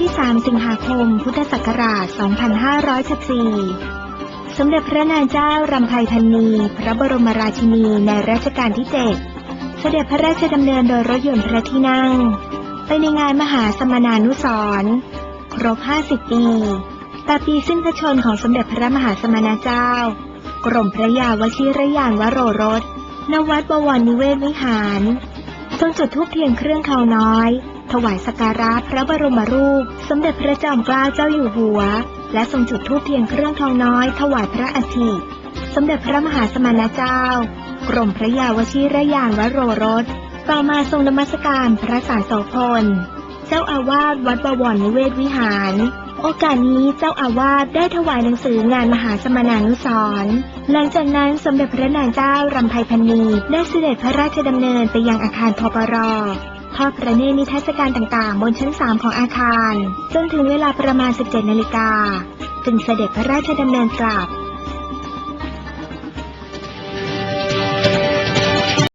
ที่ 3 สิงหาคม พุทธศักราช 2514 สมเด็จพระนางเจ้ารำไพพันนี พระบรมราชินีในรัชกาลที่ 7 เสด็จพระราชดำเนินโดยรถยนต์พระที่นั่ง ไปในงานมหาสมนานุสรณ์ครบ 50 ปีตาปีสิ้นพระชนของสมเด็จพระมหาสมณเจ้า กรมพระยาวชิรยานวโรรส ณ วัดบวรนิเวศวิหารทรงจุดธูปเทียนเครื่องเขาน้อย ถวายสักการะพระบรมรูป สมเด็จพระจอมเกล้าเจ้าอยู่หัว และทรงจุดธูปเทียนเครื่องทองน้อย ถวายพระอาทิตย์สมเด็จพระมหาสมณเจ้า กรมพระยาวชิรยานวโรรส ต่อมาทรงนมัสการพระสารโสพล เจ้าอาวาสวัดบวรนิเวศวิหาร โอกาสนี้เจ้าอาวาสได้ถวายหนังสืองานมหาสมนานุสรณ์หลังจากนั้นสมเด็จพระนางเจ้ารำไพพันนีได้เสด็จพระราชดำเนินไปยังอาคารทปร ทอดพระเนตรนิทรรศการต่างๆ บนชั้น 3 ของอาคาร จนถึงเวลาประมาณ 17 นาฬิกาจึงเสด็จพระราชดำเนินกลับ